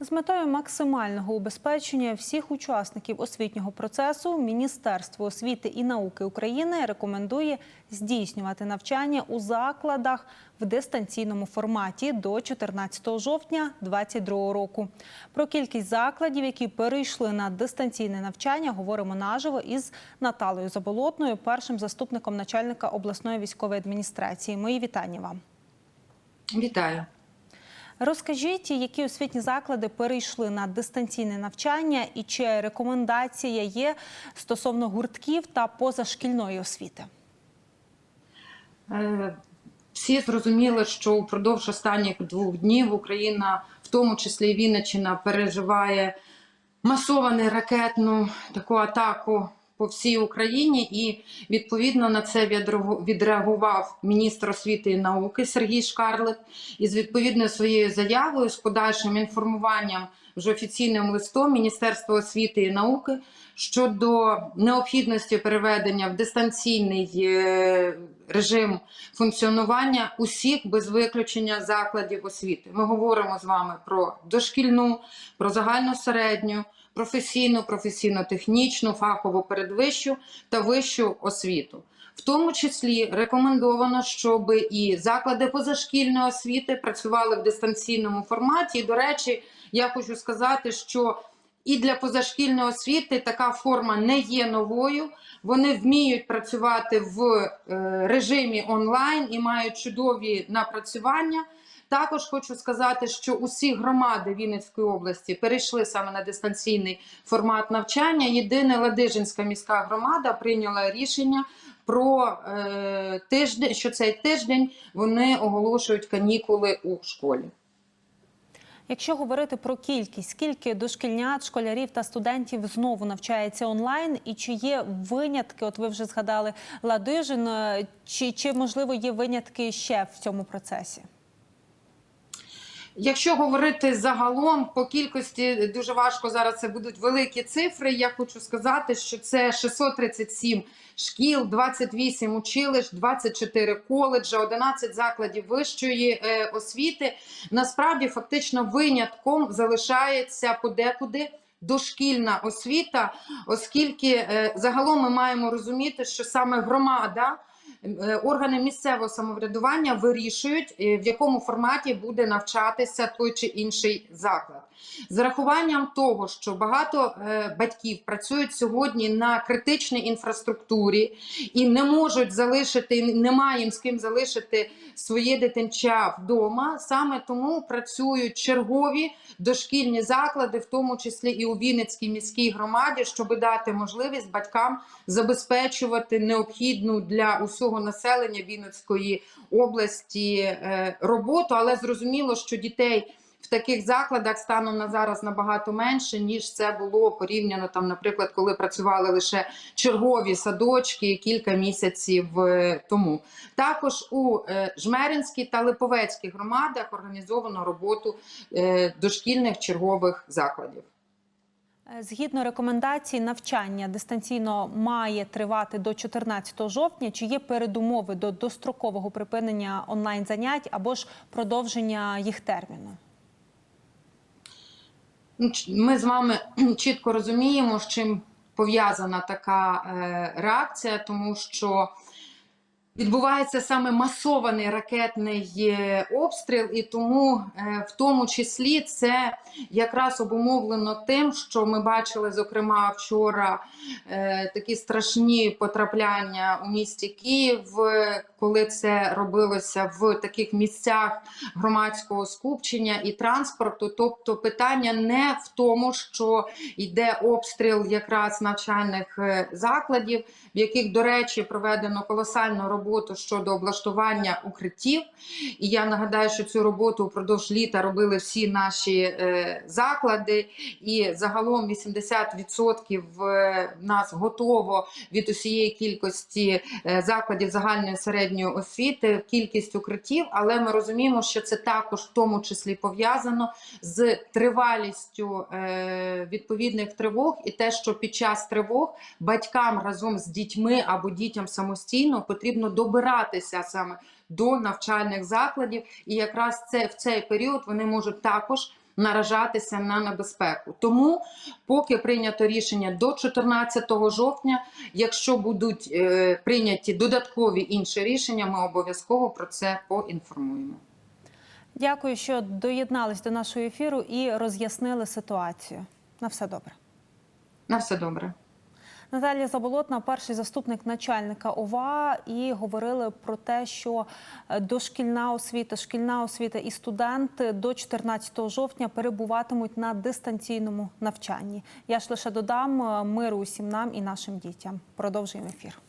З метою максимального убезпечення всіх учасників освітнього процесу Міністерство освіти і науки України рекомендує здійснювати навчання у закладах в дистанційному форматі до 14 жовтня 2022 року. Про кількість закладів, які перейшли на дистанційне навчання, говоримо наживо із Наталою Заболотною, першим заступником начальника обласної військової адміністрації. Мої вітання вам. Вітаю. Розкажіть, які освітні заклади перейшли на дистанційне навчання, і чи рекомендація є стосовно гуртків та позашкільної освіти? Е, Всі зрозуміли, що упродовж останніх двох днів Україна, в тому числі і Вінниччина, переживає масовану ракетну таку атаку по всій Україні, і відповідно на це відреагу- відреагував міністр освіти і науки Сергій Шкарлик із відповідною своєю заявою з подальшим інформуванням вже офіційним листом Міністерства освіти і науки щодо необхідності переведення в дистанційний е, режим функціонування усіх без виключення закладів освіти. Ми говоримо з вами про дошкільну, про загальну середню, професійну, професійно-технічну, фахову передвищу та вищу освіту. В тому числі рекомендовано, щоб і заклади позашкільної освіти працювали в дистанційному форматі. І, до речі, я хочу сказати, що і для позашкільної освіти така форма не є новою. Вони вміють працювати в е, режимі онлайн і мають чудові напрацювання. Також хочу сказати, що усі громади Вінницької області перейшли саме на дистанційний формат навчання. Єдине Ладижинська міська громада прийняла рішення про е, тиждень, що цей тиждень вони оголошують канікули у школі. Якщо говорити про кількість, скільки дошкільнят, школярів та студентів знову навчається онлайн, і чи є винятки? От ви вже згадали Ладижин, чи, чи можливо є винятки ще в цьому процесі? Якщо говорити загалом по кількості, дуже важко зараз це будуть великі цифри. Я хочу сказати, що це 637 шкіл, 28 училищ, 24 коледжа, 11 закладів вищої е, освіти. Насправді, фактично, винятком залишається подекуди. Дошкільна освіта, оскільки е, загалом ми маємо розуміти, що саме громада, е, органи місцевого самоврядування вирішують, е, в якому форматі буде навчатися той чи інший заклад. З рахуванням того, що багато е, батьків працюють сьогодні на критичній інфраструктурі і не можуть залишити, немає їм з ким залишити своє дитинча вдома. Саме тому працюють чергові дошкільні заклади, в тому числі і у Вінницькій міській громаді, щоб дати можливість батькам забезпечувати необхідну для усього населення Вінницької області е, роботу, але зрозуміло, що дітей. В таких закладах станом на зараз набагато менше, ніж це було порівняно там, наприклад, коли працювали лише чергові садочки кілька місяців е, тому. Також у е, Жмеринській та Липовецькій громадах організовано роботу дошкільних чергових закладів. Е, Згідно рекомендацій, навчання дистанційно має тривати до 14 жовтня. Чи є передумови до дострокового припинення онлайн занять або ж продовження їх терміну? Ну, Ми з вами чітко розуміємо, з чим пов'язана така е, реакція, тому що відбувається саме масований ракетний е, обстріл, і тому е, в тому числі це якраз обумовлено тим, що ми бачили, зокрема, вчора е, такі страшні потрапляння у місті Київ, коли це робилося в таких місцях громадського скупчення і транспорту. Тобто питання не в тому, що йде обстріл якраз навчальних закладів, в яких, до речі, проведено колосальну роботу щодо облаштування укриттів. І я нагадаю, що цю роботу упродовж літа робили всі наші е, заклади, і загалом 80% в нас готово від усієї кількості е, закладів загальної середньої освіти, кількість укриттів, але ми розуміємо, що це також в тому числі пов'язано з тривалістю е, відповідних тривог, і те, що під час тривог батькам разом з дітьми або дітям самостійно потрібно добиратися саме до навчальних закладів, і якраз це в цей період вони можуть також наражатися на небезпеку. Тому, поки прийнято рішення до 14 жовтня, якщо будуть е, прийняті додаткові інші рішення, ми обов'язково про це поінформуємо. Дякую, що доєднались до нашого ефіру і роз'яснили ситуацію. На все добре. На все добре. Наталія Заболотна, перший заступник начальника ОВА, і говорили про те, що е, дошкільна освіта, шкільна освіта і студенти до 14 жовтня перебуватимуть на дистанційному навчанні. Я ж лише додам е, миру усім нам і нашим дітям. Продовжуємо ефір.